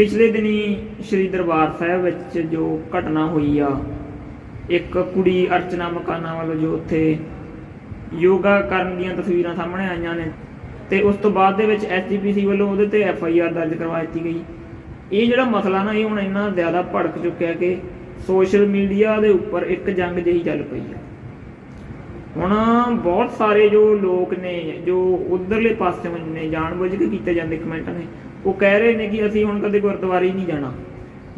ਪਿਛਲੇ ਦਿਨੀ ਸ਼੍ਰੀ ਦਰਬਾਰ ਸਾਹਿਬ ਵਿੱਚ ਜੋ ਘਟਨਾ ਹੋਈ ਆ, ਇੱਕ ਕੁੜੀ ਅਰਚਨਾ ਮਕਾਨਾ ਵੱਲੋਂ ਜੋ ਉੱਥੇ ਯੋਗਾ ਕਰਨ ਦੀਆਂ ਤਸਵੀਰਾਂ ਸਾਹਮਣੇ ਆਈਆਂ ਨੇ ਤੇ ਉਸ ਤੋਂ ਬਾਅਦ ਦੇ ਵਿੱਚ ਐਸਜੀਪੀਸੀ ਵੱਲੋਂ ਉਹਦੇ ਤੇ ਐਫ ਆਈ ਆਰ ਦਰਜ ਕਰਵਾ ਦਿੱਤੀ ਗਈ। ਇਹ ਜਿਹੜਾ ਮਸਲਾ ਨਾ, ਇਹ ਹੁਣ ਇੰਨਾ ਜ਼ਿਆਦਾ ਭੜਕ ਚੁੱਕਿਆ ਕਿ ਸੋਸ਼ਲ ਮੀਡੀਆ ਦੇ ਉੱਪਰ ਇੱਕ ਜੰਗ ਜਿਹੀ ਚੱਲ ਪਈ ਹੈ ਹੁਣ ਬਹੁਤ ਸਾਰੇ ਜੋ ਲੋਕ ਨੇ, ਜੋ ਉਧਰਲੇ ਪਾਸੇ ਨੇ, ਜਾਣਬੁੱਝ ਕੇ ਕੀਤੇ ਜਾਂਦੇ ਕਮੈਂਟ ਨੇ, ਉਹ ਕਹਿ ਰਹੇ ਨੇ ਕਿ ਅਸੀਂ ਹੁਣ ਕਦੇ ਗੁਰਦੁਆਰੇ ਨਹੀਂ ਜਾਣਾ।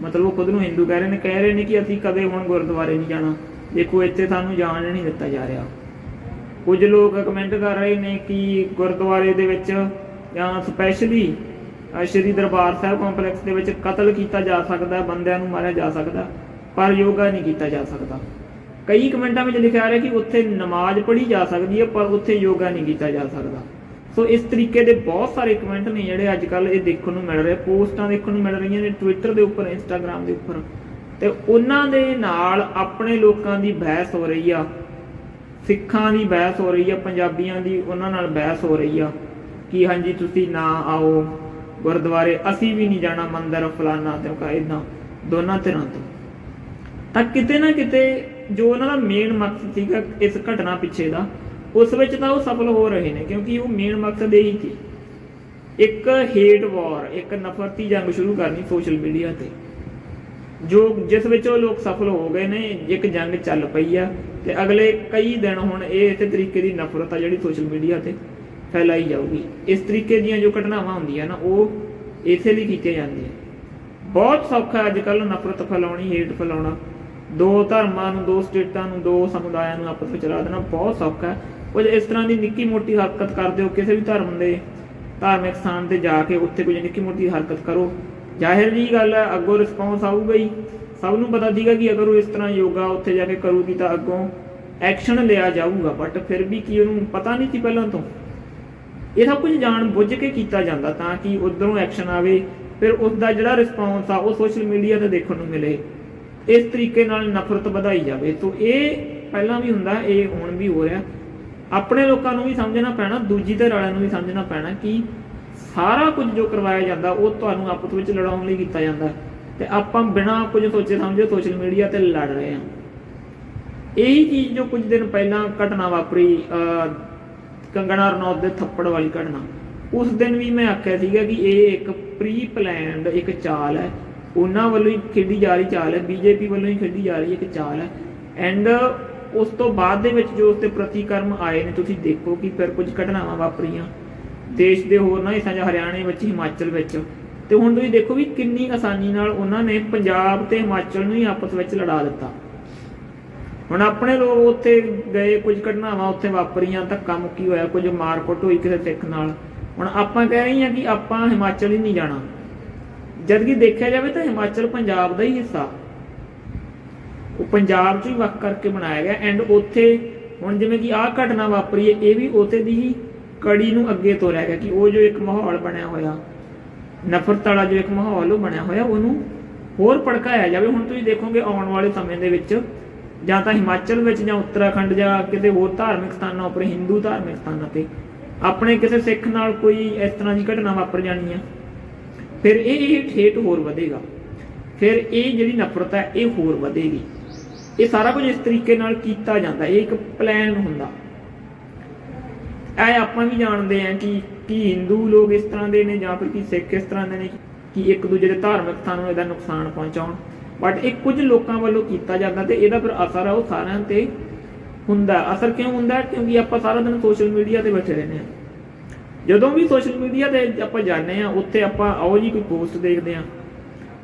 ਮਤਲਬ ਉਹ ਖੁਦ ਨੂੰ ਹਿੰਦੂ ਕਹਿ ਰਹੇ ਨੇ, ਕਹਿ ਰਹੇ ਨੇ ਕਿ ਅਸੀਂ ਕਦੇ ਹੁਣ ਗੁਰਦੁਆਰੇ ਨਹੀਂ ਜਾਣਾ। ਦੇਖੋ, ਇੱਥੇ ਸਾਨੂੰ ਜਾਣ ਨਹੀਂ ਦਿੱਤਾ ਜਾ ਰਿਹਾ। ਕੁਝ ਲੋਕ ਕਮੈਂਟ ਕਰ ਰਹੇ ਨੇ ਕਿ ਗੁਰਦੁਆਰੇ ਦੇ ਵਿੱਚ ਜਾਂ ਸਪੈਸ਼ਲੀ ਸ਼੍ਰੀ ਦਰਬਾਰ ਸਾਹਿਬ ਕੰਪਲੈਕਸ ਦੇ ਵਿੱਚ ਕਤਲ ਕੀਤਾ ਜਾ ਸਕਦਾ, ਬੰਦਿਆਂ ਨੂੰ ਮਾਰਿਆ ਜਾ ਸਕਦਾ, ਪਰ ਯੋਗਾ ਨਹੀਂ ਕੀਤਾ ਜਾ ਸਕਦਾ। ਕਈ ਕਮੈਂਟਾਂ ਵਿੱਚ ਲਿਖਿਆ ਆ ਰਿਹਾ ਕਿ ਉੱਥੇ ਨਮਾਜ਼ ਪੜ੍ਹੀ ਜਾ ਸਕਦੀ ਹੈ, ਪਰ ਉੱਥੇ ਯੋਗਾ ਨਹੀਂ ਕੀਤਾ ਜਾ ਸਕਦਾ। ਸੋ ਇਸ ਤਰੀਕੇ ਦੇ ਬਹੁਤ ਸਾਰੇ ਕਮੈਂਟ ਨੇ ਜਿਹੜੇ ਅੱਜ ਕੱਲ ਇਹ ਦੇਖਣ ਨੂੰ ਮਿਲ ਰਹੇ, ਪੋਸਟਾਂ ਦੇਖਣ ਨੂੰ ਮਿਲ ਰਹੀਆਂ ਨੇ ਟਵਿੱਟਰ ਦੇ ਉੱਪਰ ਇੰਸਟਾਗ੍ਰam ਦੇ ਉੱਪਰ। ਤੇ ਉਹਨਾਂ ਦੇ ਨਾਲ ਆਪਣੇ ਲੋਕਾਂ ਦੀ ਬਹਿਸ ਹੋ ਰਹੀ ਆ, ਸਿੱਖਾਂ ਦੀ ਬਹਿਸ ਹੋ ਰਹੀ ਆ, ਪੰਜਾਬੀਆਂ ਦੀ ਉਹਨਾਂ ਨਾਲ ਬਹਿਸ ਹੋ ਰਹੀ ਆ, ਕਿ ਹਾਂਜੀ ਤੁਸੀਂ ਨਾ ਆਓ, ਗੁਰਦੁਆਰੇ ਅਸੀਂ ਵੀ ਨਹੀਂ ਜਾਣਾ, ਮੰਦਰ ਫਲਾਨਾ ਤੇ ਕਾ ਇਦਾਂ ਦੋਨਾਂ ਤਰ੍ਹਾਂ ਤੋਂ। ਤਾਂ ਕਿਤੇ ਨਾ ਕਿਤੇ ਜੋ ਉਹਨਾਂ ਦਾ ਮੇਨ ਮਕਸਦ ਸੀਗਾ ਇਸ ਘਟਨਾ ਪਿੱਛੇ ਦਾ, ਉਸ ਵਿੱਚ ਤਾਂ ਉਹ ਸਫਲ ਹੋ ਰਹੇ ਨੇ, ਕਿਉਂਕਿ ਉਹ ਮੇਨ ਮਕਸਦ ਇਹੀ ਸੀ। ਇੱਕ ਹੇਟ ਵਾਰ ਇੱਕ ਨਫ਼ਰਤੀ ਜੰਗ ਸ਼ੁਰੂ ਕਰਨੀ ਸੋਸ਼ਲ ਮੀਡੀਆ ਤੇ, ਜੋ ਜਿਸ ਵਿੱਚ ਉਹ ਲੋਕ ਸਫਲ ਹੋ ਗਏ ਨੇ, ਇੱਕ ਜੰਗ ਚੱਲ ਪਈ ਆ, ਤੇ ਅਗਲੇ ਕਈ ਦਿਨ ਹੁਣ ਇਹ ਇਸੇ ਤਰੀਕੇ ਦੀ ਨਫ਼ਰਤ ਆ ਜਿਹੜੀ ਸੋਸ਼ਲ ਮੀਡੀਆ ਤੇ ਫੈਲਾਈ ਜਾਊਗੀ। ਇਸ ਤਰੀਕੇ ਦੀਆਂ ਜੋ ਘਟਨਾਵਾਂ ਹੁੰਦੀਆਂ ਨਾ, ਉਹ ਇਸੇ ਲਈ ਕੀਤੀਆਂ ਜਾਂਦੀਆਂ। ਬਹੁਤ ਸੌਖਾ ਅੱਜ ਕੱਲ ਨਫ਼ਰਤ ਫੈਲਾਉਣੀ ਹੇਟ ਫੈਲਾਉਣਾ। ਦੋ ਧਰਮਾਂ ਨੂੰ, ਦੋ ਸਟੇਟਾਂ ਨੂੰ, ਦੋ ਸਮੁਦਾਇਆਂ ਨੂੰ ਆਪਸ ਵਿੱਚ ਰਲਾ ਦੇਣਾ ਬਹੁਤ ਸੌਖਾ ਹੈ। ਕੁਝ ਇਸ ਤਰ੍ਹਾਂ ਦੀ ਨਿੱਕੀ ਮੋਟੀ ਹਰਕਤ ਕਰਦੇ ਹੋ, ਕਿਸੇ ਵੀ ਧਰਮ ਦੇ ਧਾਰਮਿਕ ਸਥਾਨ ਤੇ ਜਾ ਕੇ ਉੱਥੇ ਕੁਝ ਨਿੱਕੀ ਮੋਟੀ ਹਰਕਤ ਕਰੋ। ਜ਼ਾਹਿਰ ਜੀ ਗੱਲ ਹੈ, ਅੱਗੋਂ ਰਿਸਪੌਂਸ ਆਊਗਾ ਹੀ। ਸਭ ਨੂੰ ਪਤਾ ਸੀਗਾ ਕਿ ਅਗਰ ਉਹ ਇਸ ਤਰ੍ਹਾਂ ਯੋਗਾ ਉੱਥੇ ਜਾ ਕੇ ਕਰੂਗੀ ਤਾਂ ਅੱਗੋਂ ਐਕਸ਼ਨ ਲਿਆ ਜਾਊਗਾ ਬਟ ਫਿਰ ਵੀ ਕੀ ਉਹਨੂੰ ਪਤਾ ਨਹੀਂ ਸੀ ਪਹਿਲਾਂ ਤੋਂ। ਇਹ ਸਭ ਕੁਝ ਜਾਣ ਬੁੱਝ ਕੇ ਕੀਤਾ ਜਾਂਦਾ ਤਾਂ ਕਿ ਉਧਰੋਂ ਐਕਸ਼ਨ ਆਵੇ, ਫਿਰ ਉਸ ਦਾ ਜਿਹੜਾ ਰਿਸਪੌਂਸ ਆ ਉਹ ਸੋਸ਼ਲ ਮੀਡੀਆ ਤੇ ਦੇਖਣ ਨੂੰ ਮਿਲੇ। ਇਸ ਤਰੀਕੇ ਨਾਲ ਨਫ਼ਰਤ ਵਧਾਈ ਜਾਵੇ। ਤੋਂ ਇਹ ਪਹਿਲਾਂ ਵੀ ਹੁੰਦਾ ਇਹ ਹੁਣ ਵੀ ਹੋ ਰਿਹਾ। ਆਪਣੇ ਲੋਕਾਂ ਨੂੰ ਵੀ ਸਮਝਣਾ ਪੈਣਾ ਦੂਜੀ ਧਿਰ ਵਾਲਿਆਂ ਨੂੰ ਵੀ ਸਮਝਣਾ ਪੈਣਾ ਕਿ ਸਾਰਾ ਕੁਝ ਜੋ ਕਰਵਾਇਆ ਜਾਂਦਾ ਉਹ ਤੁਹਾਨੂੰ ਆਪਸ ਵਿੱਚ ਲੜਾਉਣ ਲਈ ਕੀਤਾ ਜਾਂਦਾ। ਤੇ ਆਪਾਂ ਬਿਨਾਂ ਕੁਝ ਸੋਚੇ ਸਮਝੇ ਸੋਸ਼ਲ ਮੀਡੀਆ ਤੇ ਲੜ ਰਹੇ ਹਾਂ। ਇਹੀ ਚੀਜ਼ ਜੋ ਕੁਝ ਦਿਨ ਪਹਿਲਾਂ ਘਟਨਾ ਵਾਪਰੀ ਅਹ, ਕੰਗਣਾ ਰਣੌਤ ਦੇ ਥੱਪੜ ਵਾਲੀ ਘਟਨਾ। ਉਸ ਦਿਨ ਵੀ ਮੈਂ ਆਖਿਆ ਸੀਗਾ ਕਿ ਇਹ ਇੱਕ ਪ੍ਰੀ ਪਲਾਨਡ ਇੱਕ ਚਾਲ ਹੈ। ਉਹਨਾਂ ਵੱਲੋਂ ਹੀ ਖੇਡੀ ਜਾ ਰਹੀ ਚਾਲ ਹੈ, ਬੀਜੇਪੀ ਵੱਲੋਂ ਹੀ ਖੇਡੀ ਜਾ ਰਹੀ ਇੱਕ ਚਾਲ ਹੈ। ਐਂਡ ਉਸ ਤੋਂ ਬਾਅਦ ਦੇ ਵਿੱਚ ਜੋ ਉਸ ਤੇ ਪ੍ਰਤੀਕਰਮ ਆਏ ਨੇ, ਤੁਸੀਂ ਦੇਖੋ ਕਿ ਫਿਰ ਕੁਝ ਘਟਨਾਵਾਂ ਵਾਪਰੀਆਂ। ਦੇਸ਼ ਦੇ ਹੋਰ ਨਾ ਹਿੱਸਿਆਂ 'ਚ, ਹਰਿਆਣੇ ਵਿੱਚ, ਹਿਮਾਚਲ ਵਿੱਚ। ਤੇ ਹੁਣ ਤੁਸੀਂ ਦੇਖੋ ਵੀ ਕਿੰਨੀ ਆਸਾਨੀ ਨਾਲ ਉਹਨਾਂ ਨੇ ਪੰਜਾਬ ਤੇ ਹਿਮਾਚਲ ਨੂੰ ਹੀ ਆਪਸ ਵਿੱਚ ਲੜਾ ਦਿੱਤਾ। ਹੁਣ ਆਪਣੇ ਲੋਕ ਉੱਥੇ ਗਏ, ਕੁਝ ਘਟਨਾਵਾਂ ਉੱਥੇ ਵਾਪਰੀਆਂ, ਧੱਕਾ ਮੁੱਕੀ ਹੋਇਆ, ਕੁਝ ਮਾਰਕੁੱਟ ਹੋਈ ਕਿਸੇ ਸਿੱਖ ਨਾਲ। ਹੁਣ ਆਪਾਂ ਕਹਿ ਰਹੇ ਹਾਂ ਕਿ ਆਪਾਂ ਹਿਮਾਚਲ ਹੀ ਨਹੀਂ ਜਾਣਾ। ਜਦ ਕਿ ਦੇਖਿਆ ਜਾਵੇ ਤਾਂ ਹਿਮਾਚਲ ਪੰਜਾਬ ਦਾ ਹੀ ਹਿੱਸਾ। ਉਹ ਪੰਜਾਬ 'ਚ ਹੀ ਵੱਖ ਕਰਕੇ ਬਣਾਇਆ ਗਿਆ ਐਂਡ ਉੱਥੇ ਹੁਣ ਜਿਵੇਂ ਕਿ ਆਹ ਘਟਨਾ ਵਾਪਰੀ ਹੈ, ਇਹ ਵੀ ਉੱਥੇ ਦੀ ਹੀ ਕੜੀ ਨੂੰ ਅੱਗੇ ਤੋਰਿਆ ਗਿਆ ਕਿ ਉਹ ਜੋ ਇੱਕ ਮਾਹੌਲ ਬਣਿਆ ਹੋਇਆ, ਨਫ਼ਰਤ ਵਾਲਾ ਜੋ ਇੱਕ ਮਾਹੌਲ ਉਹ ਬਣਿਆ ਹੋਇਆ, ਉਹਨੂੰ ਹੋਰ ਭੜਕਾਇਆ ਜਾਵੇ। ਹੁਣ ਤੁਸੀਂ ਦੇਖੋਗੇ ਆਉਣ ਵਾਲੇ ਸਮੇਂ ਦੇ ਵਿੱਚ ਜਾਂ ਤਾਂ ਹਿਮਾਚਲ ਵਿੱਚ ਜਾਂ ਉੱਤਰਾਖੰਡ ਜਾਂ ਕਿਤੇ ਹੋਰ ਧਾਰਮਿਕ ਸਥਾਨਾਂ ਉੱਪਰ, ਹਿੰਦੂ ਧਾਰਮਿਕ ਸਥਾਨਾਂ ਤੇ ਆਪਣੇ ਕਿਸੇ ਸਿੱਖ ਨਾਲ ਕੋਈ ਇਸ ਤਰ੍ਹਾਂ ਦੀ ਘਟਨਾ ਵਾਪਰ ਜਾਣੀ ਆ। ਫਿਰ ਇਹ ਠੇਠ ਹੋਰ ਵਧੇਗਾ। ਫਿਰ ਇਹ ਜਿਹੜੀ ਨਫ਼ਰਤ ਹੈ, ਇਹ ਹੋਰ ਵਧੇਗੀ। ਇਹ ਸਾਰਾ ਕੁਝ ਇਸ ਤਰੀਕੇ ਨਾਲ ਕੀਤਾ ਜਾਂਦਾ। ਇਹ ਇੱਕ ਪਲਾਨ ਹੁੰਦਾ। ਇਹ ਆਪਾਂ ਵੀ ਜਾਣਦੇ ਹਾਂ ਕਿ, ਕੀ ਹਿੰਦੂ ਲੋਕ ਇਸ ਤਰ੍ਹਾਂ ਦੇ ਨੇ ਜਾਂ ਫਿਰ ਕੀ ਸਿੱਖ ਇਸ ਤਰ੍ਹਾਂ ਦੇ ਨੇ ਕਿ ਇੱਕ ਦੂਜੇ ਦੇ ਧਾਰਮਿਕ ਸਥਾਨ ਨੂੰ ਇਹਦਾ ਨੁਕਸਾਨ ਪਹੁੰਚਾਉਣ। ਬਟ ਇਹ ਕੁਝ ਲੋਕਾਂ ਵੱਲੋਂ ਕੀਤਾ ਜਾਂਦਾ ਤੇ ਇਹਦਾ ਫਿਰ ਅਸਰ ਆ, ਉਹ ਸਾਰਿਆਂ ਤੇ ਹੁੰਦਾ। ਅਸਰ ਕਿਉਂ ਹੁੰਦਾ? ਕਿਉਂਕਿ ਆਪਾਂ ਸਾਰਾ ਦਿਨ ਸੋਸ਼ਲ ਮੀਡੀਆ ਤੇ ਬੈਠੇ ਰਹਿੰਦੇ ਹਾਂ। ਜਦੋਂ ਵੀ ਸੋਸ਼ਲ ਮੀਡੀਆ ਤੇ ਆਪਾਂ ਜਾਂਦੇ ਆ ਉੱਥੇ ਆਪਾਂ ਆਓ ਜੀ ਕੋਈ ਪੋਸਟ ਦੇਖਦੇ ਆ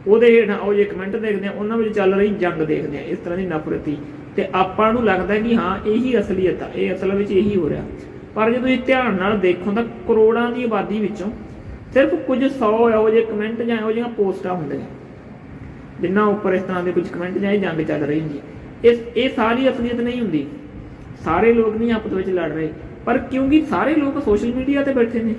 ਉਹਦੇ ਹੇਠ ਆਓ ਜੀ ਕਮੈਂਟ ਦੇਖਦੇ ਆ ਉਹਨਾਂ ਵਿੱਚ ਚੱਲ ਰਹੀ ਜੰਗ ਦੇਖਦੇ ਆ ਇਸ ਤਰ੍ਹਾਂ ਦੀ ਨਫ਼ਰਤੀ। ਤੇ ਆਪਾਂ ਨੂੰ ਲੱਗਦਾ ਕਿ ਹਾਂ, ਇਹੀ ਅਸਲੀਅਤ ਆ, ਇਹ ਅਸਲ ਵਿੱਚ ਇਹੀ ਹੋ ਰਿਹਾ। ਪਰ ਜਦੋਂ ਇਹ ਧਿਆਨ ਨਾਲ ਦੇਖੋ ਤਾਂ ਕਰੋੜਾਂ ਦੀ ਆਬਾਦੀ ਵਿੱਚੋਂ ਸਿਰਫ ਕੁਝ 100 ਇਹੋ ਜਿਹੇ ਕਮੈਂਟ ਜਾਂ ਇਹੋ ਜਿਹੀਆਂ ਪੋਸਟਾਂ ਹੁੰਦੀਆਂ। ਜਿਨ੍ਹਾਂ ਉੱਪਰ ਇਸ ਤਰ੍ਹਾਂ ਦੇ ਕੁਝ ਕਮੈਂਟ ਜਾਂ ਇਹ ਜੰਗ ਚੱਲ ਰਹੀ ਹੁੰਦੀ। ਇਸ, ਇਹ ਸਾਰੀ ਅਸਲੀਅਤ ਨਹੀਂ ਹੁੰਦੀ। ਸਾਰੇ ਲੋਕ ਨਹੀਂ ਆਪਸ ਵਿੱਚ ਲੜ ਰਹੇ। ਪਰ ਕਿਉਂਕਿ ਸਾਰੇ ਲੋਕ ਸੋਸ਼ਲ ਮੀਡੀਆ ਤੇ ਬੈਠੇ ਨੇ,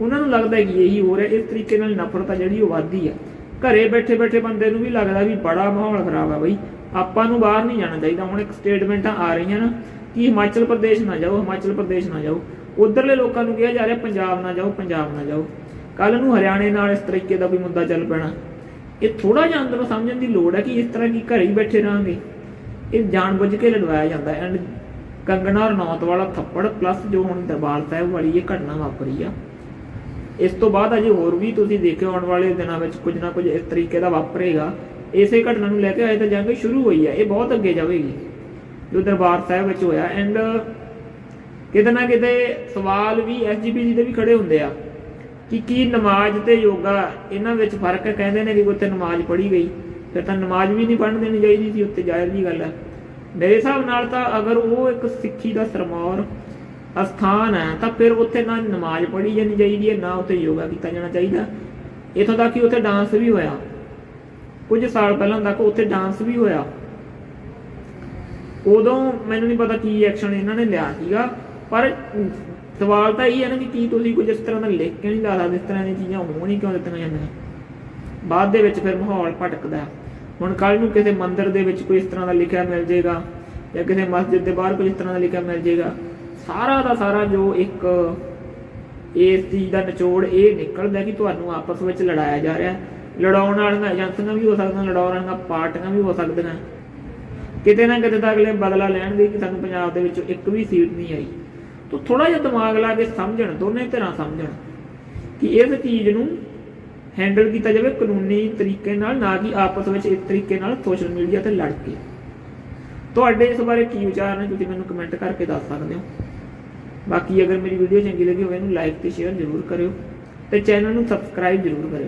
ਉਹਨਾਂ ਨੂੰ ਲੱਗਦਾ ਕਿ ਇਹੀ ਹੋ ਰਿਹਾ, ਇਸ ਤਰੀਕੇ ਨਾਲ ਨਫ਼ਰਤ ਆ ਜਿਹੜੀ ਉਹ ਵੱਧਦੀ ਆ। ਘਰੇ ਬੈਠੇ ਬੈਠੇ ਬੰਦੇ ਨੂੰ ਵੀ ਲੱਗਦਾ ਵੀ ਬੜਾ ਮਾਹੌਲ ਖਰਾਬ ਆ ਬਈ, ਆਪਾਂ ਨੂੰ ਬਾਹਰ ਨਹੀਂ ਜਾਣਾ ਚਾਹੀਦਾ। ਹੁਣ ਇੱਕ ਸਟੇਟਮੈਂਟਾਂ ਆ ਰਹੀਆਂ ਨਾ ਕਿ ਹਿਮਾਚਲ ਪ੍ਰਦੇਸ਼ ਨਾ ਜਾਓ, ਹਿਮਾਚਲ ਪ੍ਰਦੇਸ਼ ਨਾ ਜਾਓ। ਉਧਰਲੇ ਲੋਕਾਂ ਨੂੰ ਕਿਹਾ ਜਾ ਰਿਹਾ, ਪੰਜਾਬ ਨਾ ਜਾਓ, ਪੰਜਾਬ ਨਾ ਜਾਓ। ਕੱਲ ਨੂੰ ਹਰਿਆਣੇ ਨਾਲ ਇਸ ਤਰੀਕੇ ਦਾ ਵੀ ਮੁੱਦਾ ਚੱਲ ਪੈਣਾ। ਇਹ ਥੋੜਾ ਜਿਹਾ ਅੰਦਰੋਂ ਸਮਝਣ ਦੀ ਲੋੜ ਹੈ ਕਿ ਇਸ ਤਰ੍ਹਾਂ ਕੀ ਘਰੇ ਹੀ ਬੈਠੇ ਰਹਾਂਗੇ। ਇਹ ਜਾਣਬੁੱਝ ਕੇ ਲੜਵਾਇਆ ਜਾਂਦਾ ਐਂਡ ਕੰਗਣਾ ਰਣੌਤ ਵਾਲਾ ਥੱਪੜ ਪਲੱਸ ਜੋ ਹੁਣ ਦਰਬਾਰ ਸਾਹਿਬ ਵਾਲੀ ਇਹ ਘਟਨਾ ਵਾਪਰੀ ਆ। ਇਸ ਤੋਂ ਬਾਅਦ ਅਜੇ ਹੋਰ ਵੀ ਤੁਸੀਂ ਦੇਖਿਓ, ਆਉਣ ਵਾਲੇ ਦਿਨਾਂ ਵਿੱਚ ਕੁਝ ਨਾ ਕੁਝ ਇਸ ਤਰੀਕੇ ਦਾ ਵਾਪਰੇਗਾ। ਇਸੇ ਘਟਨਾ ਨੂੰ ਲੈ ਕੇ ਅਜੇ ਤਾਂ ਜੰਗ ਸ਼ੁਰੂ ਹੋਈ ਆ, ਇਹ ਬਹੁਤ ਅੱਗੇ ਜਾਵੇਗੀ, ਜੋ ਦਰਬਾਰ ਸਾਹਿਬ ਵਿੱਚ ਹੋਇਆ। ਐਂਡ ਕਿਤੇ ਨਾ ਕਿਤੇ ਸਵਾਲ ਵੀ ਐਸਜੀਪੀਜੀ ਦੇ ਵੀ ਖੜੇ ਹੁੰਦੇ ਆ ਕਿ ਕੀ ਨਮਾਜ਼ ਤੇ ਯੋਗਾ, ਇਹਨਾਂ ਵਿੱਚ ਫ਼ਰਕ ਹੈ ਕਹਿੰਦੇ ਨੇ ਕਿ ਉੱਥੇ ਨਮਾਜ਼ ਪੜ੍ਹੀ ਗਈ। ਫਿਰ ਤਾਂ ਨਮਾਜ਼ ਵੀ ਨਹੀਂ ਪੜ੍ਹਨ ਦੇਣੀ ਚਾਹੀਦੀ ਸੀ, ਉੱਥੇ ਜ਼ਾਹਿਰ ਦੀ ਗੱਲ ਹੈ ਮੇਰੇ ਹਿਸਾਬ ਨਾਲ ਤਾਂ ਅਗਰ ਉਹ ਇੱਕ ਸਿੱਖੀ ਦਾ ਸਰਮੌਰ ਅਸਥਾਨ ਹੈ, ਤਾਂ ਫਿਰ ਉੱਥੇ ਨਾ ਨਮਾਜ਼ ਪੜ੍ਹੀ ਜਾਣੀ ਚਾਹੀਦੀ ਹੈ, ਨਾ ਉੱਥੇ ਯੋਗਾ ਕੀਤਾ ਜਾਣਾ ਚਾਹੀਦਾ। ਇਥੋਂ ਤੱਕ ਕਿ ਉੱਥੇ ਡਾਂਸ ਵੀ ਹੋਇਆ। ਕੁਝ ਸਾਲ ਪਹਿਲਾਂ ਤੱਕ ਉੱਥੇ ਡਾਂਸ ਵੀ ਹੋਇਆ। ਉਦੋਂ ਮੈਨੂੰ ਨਹੀਂ ਪਤਾ ਕੀ ਐਕਸ਼ਨ ਇਹਨਾਂ ਨੇ ਲਿਆ ਸੀਗਾ, ਪਰ ਸਵਾਲ ਤਾਂ ਇਹ ਹੈ ਨਾ ਕਿ ਕੀ ਤੁਸੀਂ ਕੁਝ ਇਸ ਤਰ੍ਹਾਂ ਦਾ ਲਿਖ ਕੇ ਨਹੀਂ ਲਾ ਸਕਦੇ, ਇਸ ਤਰ੍ਹਾਂ ਦੀਆਂ ਚੀਜ਼ਾਂ ਹੋਣ ਹੀ ਕਿਉਂ ਦਿੱਤੀਆਂ ਜਾਂਦੀਆਂ। ਬਾਅਦ ਦੇ ਵਿੱਚ ਫਿਰ ਮਾਹੌਲ ਭਟਕਦਾ। ਹੁਣ ਕੱਲ ਨੂੰ ਕਿਸੇ ਮੰਦਿਰ ਦੇ ਵਿੱਚ ਕੋਈ ਇਸ ਤਰ੍ਹਾਂ ਦਾ ਲਿਖਿਆ ਮਿਲ ਜਾਏਗਾ ਜਾਂ ਕਿਸੇ ਮਸਜਿਦ ਦੇ ਬਾਹਰ ਕੋਈ ਇਸ ਤਰ੍ਹਾਂ ਦਾ ਲਿਖਿਆ ਮਿਲ ਜਾਏਗਾ, ਸਾਰਾ ਦਾ ਸਾਰਾ ਜੋ ਇੱਕ ਇਸ ਚੀਜ਼ ਦਾ ਨਿਚੋੜ ਇਹ ਨਿਕਲਦਾ ਕਿ ਤੁਹਾਨੂੰ ਆਪਸ ਵਿੱਚ ਲੜਾਇਆ ਜਾ ਰਿਹਾ। ਲੜਾਉਣ ਵਾਲੀਆਂ ਏਜੰਸੀਆਂ ਵੀ ਹੋ ਸਕਦੀਆਂ, ਲੜਾਉਣ ਵਾਲੀਆਂ ਪਾਰਟੀਆਂ ਵੀ ਹੋ ਸਕਦੀਆਂ। ਕਿਤੇ ਨਾ ਕਿਤੇ ਤਾਂ ਅਗਲੇ ਬਦਲਾ ਲੈਣਗੇ ਕਿ ਸਾਨੂੰ ਪੰਜਾਬ ਦੇ ਵਿੱਚੋਂ ਇੱਕ ਵੀ ਸੀਟ ਨਹੀਂ ਆਈ। ਤਾਂ ਥੋੜਾ ਜਿਹਾ ਦਿਮਾਗ ਲਾ ਕੇ ਸਮਝਣ, ਦੋਨੇ ਧਿਰਾਂ ਸਮਝਣ ਕਿ ਇਸ ਚੀਜ਼ ਨੂੰ ਹੈਂਡਲ ਕੀਤਾ ਜਾਵੇ ਕਾਨੂੰਨੀ ਤਰੀਕੇ ਨਾਲ, ਨਾ ਕਿ ਆਪਸ ਵਿੱਚ ਇਸ ਤਰੀਕੇ ਨਾਲ ਸੋਸ਼ਲ ਮੀਡੀਆ ਤੇ ਲੜ ਕੇ। ਤੁਹਾਡੇ ਇਸ ਬਾਰੇ ਕੀ ਵਿਚਾਰ ਨੇ, ਤੁਸੀਂ ਮੈਨੂੰ ਕਮੈਂਟ ਕਰਕੇ ਦੱਸ ਸਕਦੇ ਹੋ। ਬਾਕੀ ਅਗਰ ਮੇਰੀ ਵੀਡੀਓ ਚੰਗੀ ਲੱਗੀ ਹੋਵੇ, ਇਹਨੂੰ ਲਾਈਕ ਤੇ ਸ਼ੇਅਰ ਜ਼ਰੂਰ ਕਰਿਓ ਤੇ ਚੈਨਲ ਨੂੰ ਸਬਸਕ੍ਰਾਈਬ ਜ਼ਰੂਰ ਕਰਿਓ।